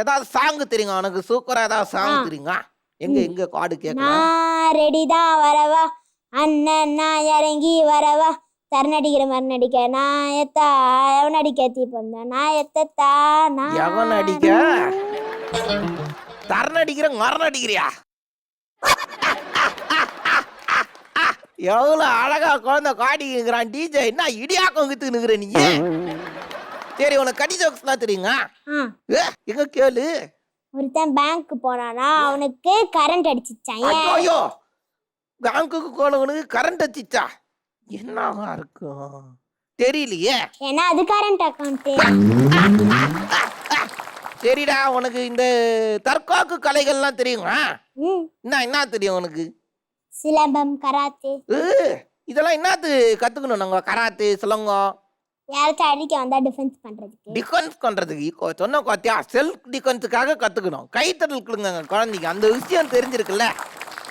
ஏதாவது சாங் தெரியுங்க உனக்கு? சூப்பரா ஏதாவது சாங். தெரியுங்க எங்க எங்க காடு கேட்கலாம். நான் ரெடி தான் வரவா? அண்ணன் நான் இறங்கி வரவா? தரணடிக்கிற மாதிரி நடிக்க நான் எத்தா எவன் அடிக்க தீ பொந்த நான் எத்தத்தா நான் எவன் அடிக்க தரண அடிக்கிற மரண அடிக்கிறியா எவ்வளவு அழகா குழந்தை காடிக்கிறான் டிஜே என்ன இடியாக்கம் வித்து நிக்கிற நீ? சரி உனக்கு கடி ஜோக்ஸ்லாம் தெரியுங்க ஆ, ஏ, எங்க கேளு? ஒருத்தன் பேங்க் போனானா அவனுக்கு கரண்ட் அடிச்சிச்சான் ஐயோ, ஏன்? ஐயோ பேங்க்குக்கு போனவனுக்கு கரண்ட் வச்சிச்சா என்னவா இருக்கும்? தெரியலையே? ஏன்னா அது கரண்ட் அக்கௌண்ட் சரிடா உனக்கு இந்த தற்காப்பு கலைகள்லாம் தெரியுமா? ம். என்ன என்ன தெரியும் உனக்கு? சிலம்பம் கராத்தே. ஏ, இதெல்லாம் என்னத்து கத்துக்கணும் நாங்க கராத்தே சிலங்கம். யாராச்சும் அடிக்க வந்தா டிஃபென்ஸ் பண்றதுக்கு? டிஃபென்ஸ் பண்றதுக்கு இப்போ சொன்ன பாத்தியா செல்ஃப் டிஃபென்ஸுக்காக கத்துக்கணும். கைத்தடல் கொடுங்க குழந்தைக்கு. அந்த விஷயம் தெரிஞ்சிருக்குல்ல?